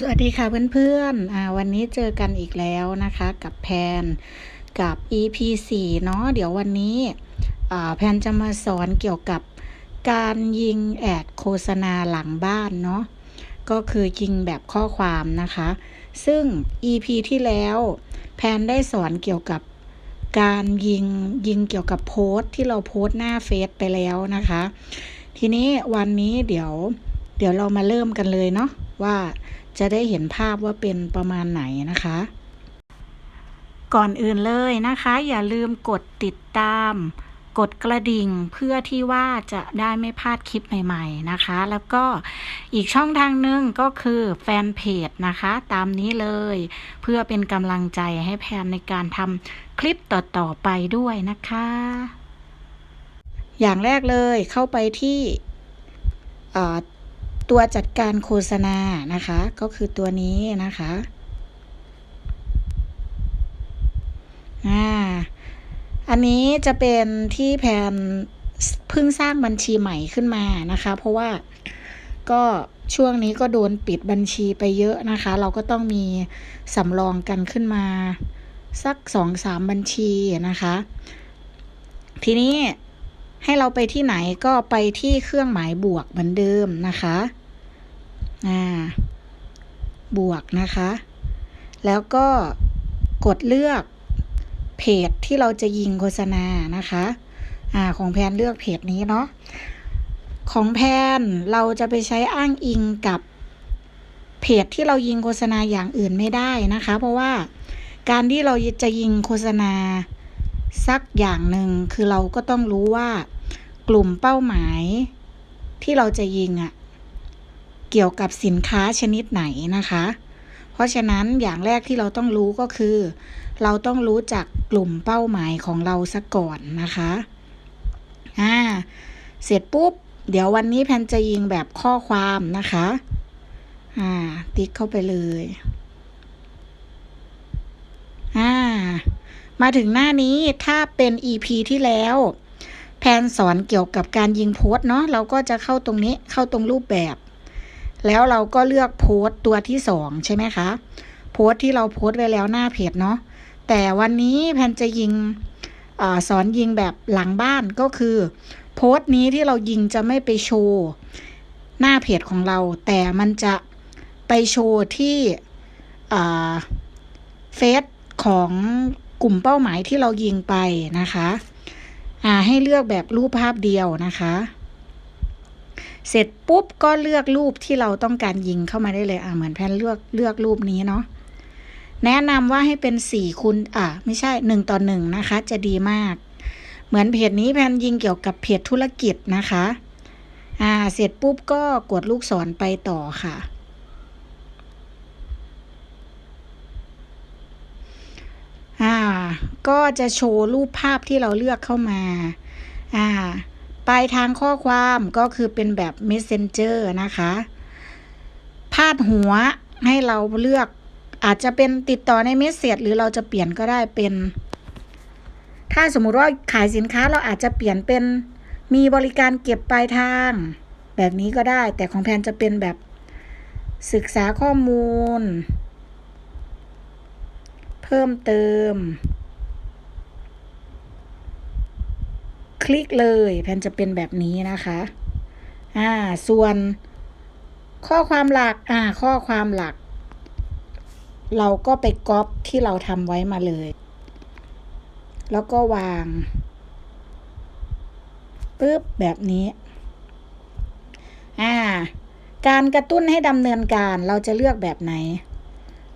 สวัสดีค่ะเพื่อนๆอ่าวันนี้เจอกันอีกแล้วนะคะ กับแพนกับ EP 4เนาะเดี๋ยววันนี้แพนจะมาสอนเกี่ยวกับการยิงแอดโฆษณาหลังบ้านเนาะก็คือยิงแบบข้อความนะคะ ซึ่ง EP ที่แล้วแพนได้สอนเกี่ยวกับการยิงยิงเกี่ยวกับโพสต์ที่เราโพสต์หน้าเฟซไปแล้วนะคะ ทีนี้วันนี้เดี๋ยวเดี๋ยวเรามาเริ่มกันเลยเนาะว่า จะได้เห็นภาพว่าเป็นประมาณไหนนะคะ ก่อนอื่นเลยนะคะ อย่าลืมกดติดตาม กดกระดิ่งเพื่อที่ว่าจะได้ไม่พลาดคลิปใหม่ๆนะคะ แล้วก็อีกช่องทางหนึ่งก็คือแฟนเพจนะคะ ตามนี้เลย เพื่อเป็นกำลังใจให้แพนในการทำคลิปต่อๆไปด้วยนะคะ อย่างแรกเลยเข้าไปที่ ตัวจัดการโฆษณานะคะ ก็คือตัวนี้นะคะอ่าอันนี้จะเป็นที่แพนเพิ่งสร้างบัญชีใหม่ขึ้นมานะคะ เพราะว่าก็ช่วงนี้ก็โดนปิดบัญชีไปเยอะนะคะ เราก็ต้องมีสำรองกันขึ้นมา สักสองสามบัญชีนะคะ ทีนี้ให้เราไปที่ไหนก็ไปที่เครื่องหมายบวกเหมือนเดิมนะคะ อ่า บวกนะคะ แล้วก็กดเลือกเพจที่เราจะยิงโฆษณานะคะ อ่า ของแพนเลือกเพจนี้เนาะ ของแพนเราจะไปใช้อ้างอิงกับเพจที่เรายิงโฆษณาอย่างอื่นไม่ได้นะคะ เพราะว่าการที่เราจะยิงโฆษณาสักอย่างหนึ่งคือเราก็ต้องรู้ว่ากลุ่มเป้าหมายที่เราจะยิงอะ่ะ เกี่ยวกับสินค้าชนิดไหนนะคะ เพราะฉะนั้นอย่างแรกที่เราต้องรู้ก็คือ เราต้องรู้จักกลุ่มเป้าหมายของเราซะก่อนนะคะอ่าเสร็จปุ๊บ เดี๋ยววันนี้แพนจะยิงแบบข้อความนะคะอ่าติ๊กเข้าไปเลยอ่ามาถึงหน้านี้ถ้าเป็น EP ที่แล้วแพนสอนเกี่ยวกับการยิงโพสเนาะเราก็จะเข้าตรงนี้เข้าตรงรูปแบบ แล้วเราก็เลือกโพสต์ตัวที่สองใช่ไหมคะ โพสต์ที่เราโพสต์ไว้แล้วหน้าเพจเนาะแต่วันนี้แพนจะยิงอสอนยิงแบบหลังบ้านก็คือ โพสต์นี้ที่เรายิงจะไม่ไปโชว์หน้าเพจของเรา แต่มันจะไปโชว์ที่เฟซของกลุ่มเป้าหมายที่เรายิงไปนะคะ ให้เลือกแบบรูปภาพเดียวนะคะ เสร็จปุ๊บก็เลือกรูปที่เราต้องการยิงเข้ามาได้เลยอ่าเหมือนแพนเลือกเลือกรูปนี้เนาะแนะนำว่าให้เป็นสี่คูณอ่าไม่ใช่หนึ่งต่อหนึ่งนะคะ จะดีมาก เหมือนเพจนี้แพนยิงเกี่ยวกับเพจธุรกิจนะคะอ่าเสร็จปุ๊บก็กดลูกศรไปต่อค่ะ อ่า ก็จะโชว์รูปภาพที่เราเลือกเข้ามา อ่า ปลายทางข้อความก็คือเป็นแบบ messenger นะคะ พาดหัวให้เราเลือกอาจจะเป็นติดต่อในเมสเซจหรือเราจะเปลี่ยนก็ได้เป็น ถ้าสมมุติว่าขายสินค้าเราอาจจะเปลี่ยนเป็นมีบริการเก็บปลายทาง แบบนี้ก็ได้ แต่ของแพนจะเป็นแบบศึกษาข้อมูล เพิ่มเติม ลิกเลยแพนจะเป็นแบบนี้นะคะอ่าส่วนข้อความหลักอ่าข้อความหลัก เราก็ไปก๊อปที่เราทำไว้มาเลย แล้วก็วางปึ๊บแบบนี้อ่าการกระตุ้นให้ดำเนินการเราจะเลือกแบบไหน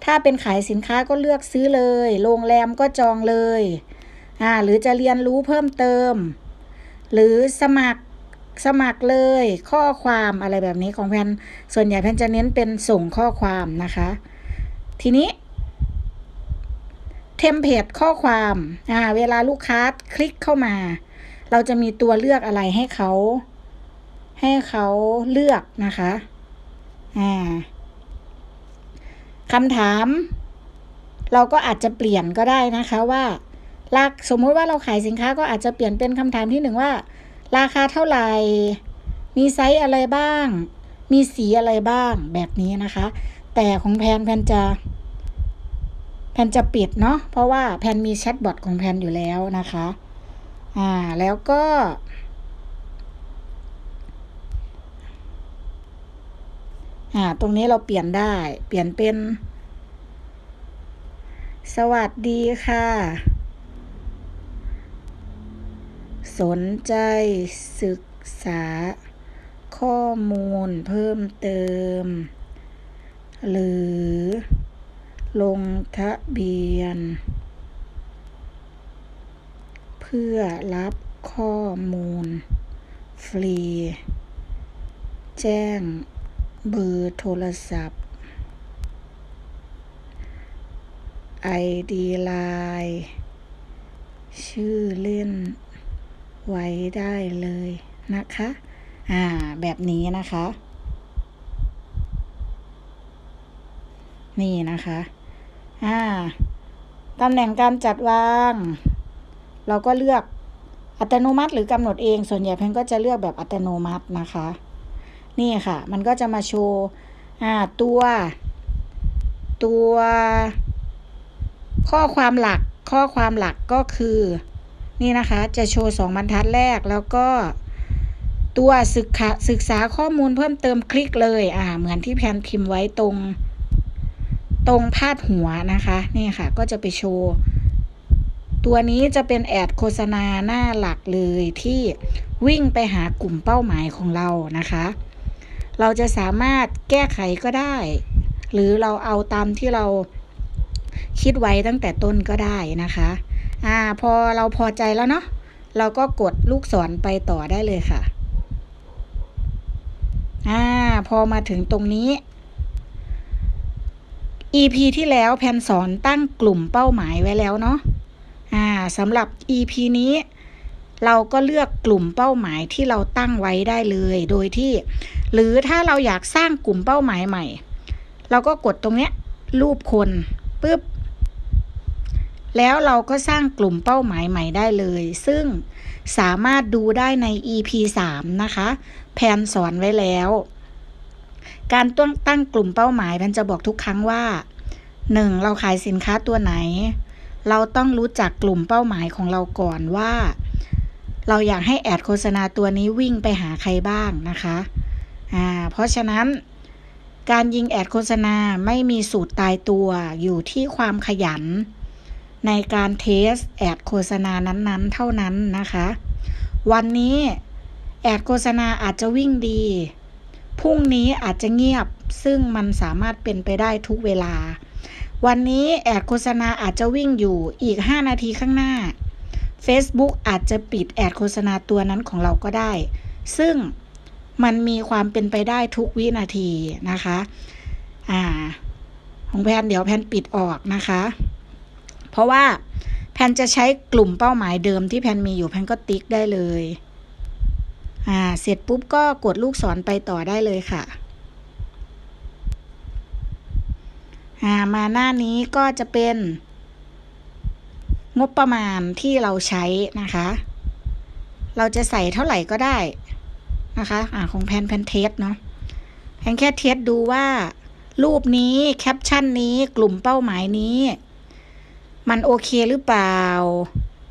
ถ้าเป็นขายสินค้าก็เลือกซื้อเลย โรงแรมก็จองเลย อ่า หรือจะเรียนรู้เพิ่มเติม หรือสมัครสมัครเลยข้อความอะไรแบบนี้ของแพนส่วนใหญ่แพนจะเน้นเป็นส่งข้อความนะคะ ทีนี้เทมเพลตข้อความอ่าเวลาลูกค้าคลิกเข้ามา เราจะมีตัวเลือกอะไรให้เขา ให้เขาเลือกนะคะอ่าคำถาม เราก็อาจจะเปลี่ยนก็ได้นะคะว่า ราสมมุติว่าเราขายสินค้าก็อาจจะเปลี่ยนเป็นคำถามที่หนึ่งว่า ราคาเท่าไหร่ มีไซส์อะไรบ้าง มีสีอะไรบ้างแบบนี้นะคะ แต่ของแพนแพนจะ แพนจะปิดเนาะเพราะว่าแพนมีแชทบอทของแพนอยู่แล้วนะคะ อ่าแล้วก็อ่าตรงนี้เราเปลี่ยนได้ เปลี่ยนเป็น สวัสดีค่ะ สนใจศึกษาข้อมูลเพิ่มเติม หรือลงทะเบียน เพื่อรับข้อมูล ฟรี แจ้งเบอร์โทรศัพท์ ID ไลน์ชื่อเล่น ไว้ได้เลยนะคะ อ่า แบบนี้นะคะ นี่นะคะ อ่า ตำแหน่งการจัดวาง เราก็เลือกอัตโนมัติหรือกำหนดเอง ส่วนใหญ่เพนก็จะเลือกแบบอัตโนมัตินะคะ นี่ค่ะ มันก็จะมาโชว์ อ่า ตัว ตัว ข้อความหลัก ข้อความหลักก็คือ นี่นะคะจะโชว์สองบรรทัดแรกแล้วก็ตัวศึกษาศึกษาข้อมูลเพิ่มเติมคลิกเลยอ่าเหมือนที่แพนพิมพ์ไว้ตรง ตรงพาดหัวนะคะนี่ค่ะก็จะไปโชว์ ตัวนี้จะเป็นแอดโฆษณาหน้าหลักเลยที่วิ่งไปหากลุ่มเป้าหมายของเรานะคะ เราจะสามารถแก้ไขก็ได้ หรือเราเอาตามที่เราคิดไว้ตั้งแต่ต้นก็ได้นะคะ อ่าพอเราพอใจแล้วเนาะเราก็กดลูกศรไปต่อได้เลยค่ะอ่าพอมาถึงตรงนี้ EP ที่แล้วแพนสอนตั้งกลุ่มเป้าหมายไว้แล้วเนาะอ่าสำหรับ EP นี้ เราก็เลือกกลุ่มเป้าหมายที่เราตั้งไว้ได้เลย โดยที่ หรือถ้าเราอยากสร้างกลุ่มเป้าหมายใหม่ เราก็กดตรงเนี้ยรูปคนปุ๊บ แล้วเราก็สร้างกลุ่มเป้าหมายใหม่ได้เลย ซึ่งสามารถดูได้ใน EP 3 นะคะ แพนสอนไว้แล้ว การตั้งตั้งกลุ่มเป้าหมายแพนจะบอกทุกครั้งว่า 1. เราขายสินค้าตัวไหน เราต้องรู้จักกลุ่มเป้าหมายของเราก่อนว่า เราอยากให้แอดโฆษณาตัวนี้วิ่งไปหาใครบ้างนะคะอ่าเพราะฉะนั้นการยิงแอดโฆษณาไม่มีสูตรตายตัวอยู่ที่ความขยัน ในการเทสแอดโฆษณานั้นๆ เท่านั้นนะคะ วันนี้แอดโฆษณาอาจจะวิ่งดีพรุ่งนี้อาจจะเงียบซึ่งมันสามารถเป็นไปได้ทุกเวลา วันนี้แอดโฆษณาอาจจะวิ่งอยู่อีก 5 นาทีข้างหน้า Facebook อาจจะปิดแอดโฆษณาตัวนั้นของเราก็ได้ ซึ่งมันมีความเป็นไปได้ทุกวินาทีนะคะ อ่า ของแพนเดี๋ยวแพนปิดออกนะคะ เพราะว่าแพนจะใช้กลุ่มเป้าหมายเดิมที่แพนมีอยู่แพนก็ติ๊กได้เลยอ่าเสร็จปุ๊บก็กดลูกศรไปต่อได้เลยค่ะอ่ามาหน้านี้ก็จะเป็นงบประมาณที่เราใช้นะคะ เราจะใส่เท่าไหร่ก็ได้นะคะ อ่าของแพนแพนเทสเนาะแพนแค่เทสดูว่า รูปนี้แคปชั่นนี้กลุ่มเป้าหมายนี้ มันโอเคหรือเปล่า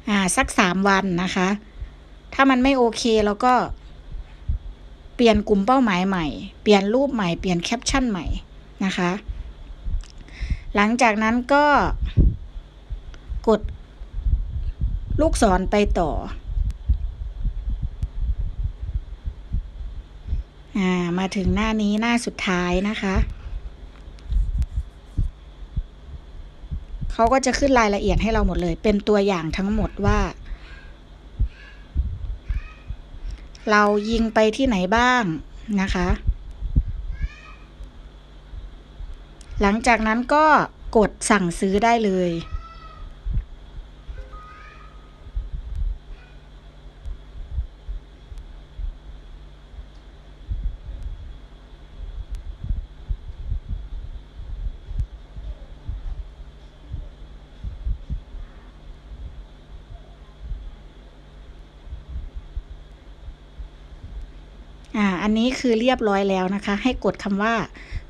อ่า สักสามวันนะคะ ถ้ามันไม่โอเคเราก็ เปลี่ยนกลุ่มเป้าหมายใหม่ เปลี่ยนรูปใหม่ เปลี่ยนแคปชั่นใหม่นะคะ หลังจากนั้นก็กดลูกศรไปต่อ อ่า มาถึงหน้านี้หน้าสุดท้ายนะคะ เขาก็จะขึ้นรายละเอียดให้เราหมดเลย เป็นตัวอย่างทั้งหมดว่า เรายิงไปที่ไหนบ้างนะคะ หลังจากนั้นก็กดสั่งซื้อได้เลย อ่าอันนี้คือเรียบร้อยแล้วนะคะ ให้กดคำว่า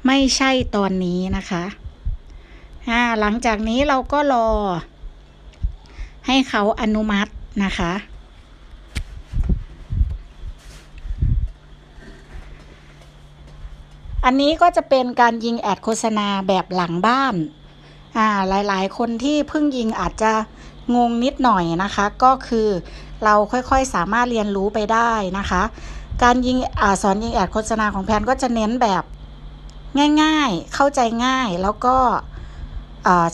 ไม่ใช่ตอนนี้นะคะอ่าหลังจากนี้เราก็รอ ให้เขาอนุมัตินะคะอันนี้ก็จะเป็นการยิงแอดโฆษณาแบบหลังบ้าน อ่า หลายๆ คนที่เพิ่งยิงอาจจะงงนิดหน่อยนะคะ ก็คือเราค่อยๆสามารถเรียนรู้ไปได้นะคะ การยิงอสอนยิงแอดโฆษณาของแพนก็จะเน้นแบบง่ายๆ เข้าใจง่ายแล้วก็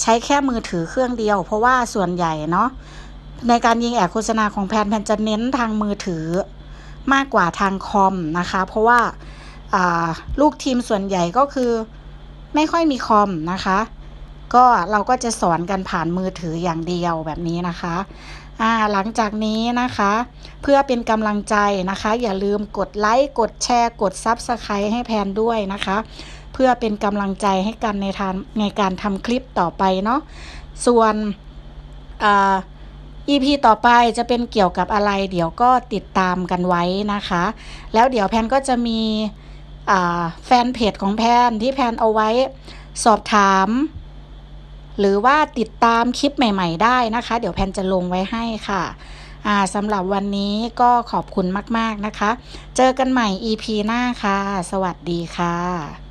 ใช้แค่มือถือเครื่องเดียว เพราะว่าส่วนใหญ่เนาะในการยิงแอดโฆษณาของแพนแพนจะเน้นทางมือถือมากกว่าทางคอมนะคะ เพราะว่าอ่าลูกทีมส่วนใหญ่ก็คือไม่ค่อยมีคอมนะคะ ก็เราก็จะสอนกันผ่านมือถืออย่างเดียวแบบนี้นะคะ อ่าหลังจากนี้นะคะ เพื่อเป็นกำลังใจนะคะ อย่าลืมกดไลค์กดแชร์กด Subscribe ให้แพนด้วยนะคะ เพื่อเป็นกำลังใจให้กันในทางในการทำคลิปต่อไปเนาะส่วนอ่า EP ต่อไปจะเป็นเกี่ยวกับอะไร เดี๋ยวก็ติดตามกันไว้นะคะ แล้วเดี๋ยวแพนก็จะมีแฟนเพจของแพนที่แพนเอาไว้สอบถาม หรือว่าติดตามคลิปใหม่ ๆ ได้นะคะ เดี๋ยวแพนจะลงไว้ให้ค่ะสำหรับวันนี้ก็ขอบคุณมาก ๆ นะคะ เจอกันใหม่ EP หน้าค่ะ สวัสดีค่ะ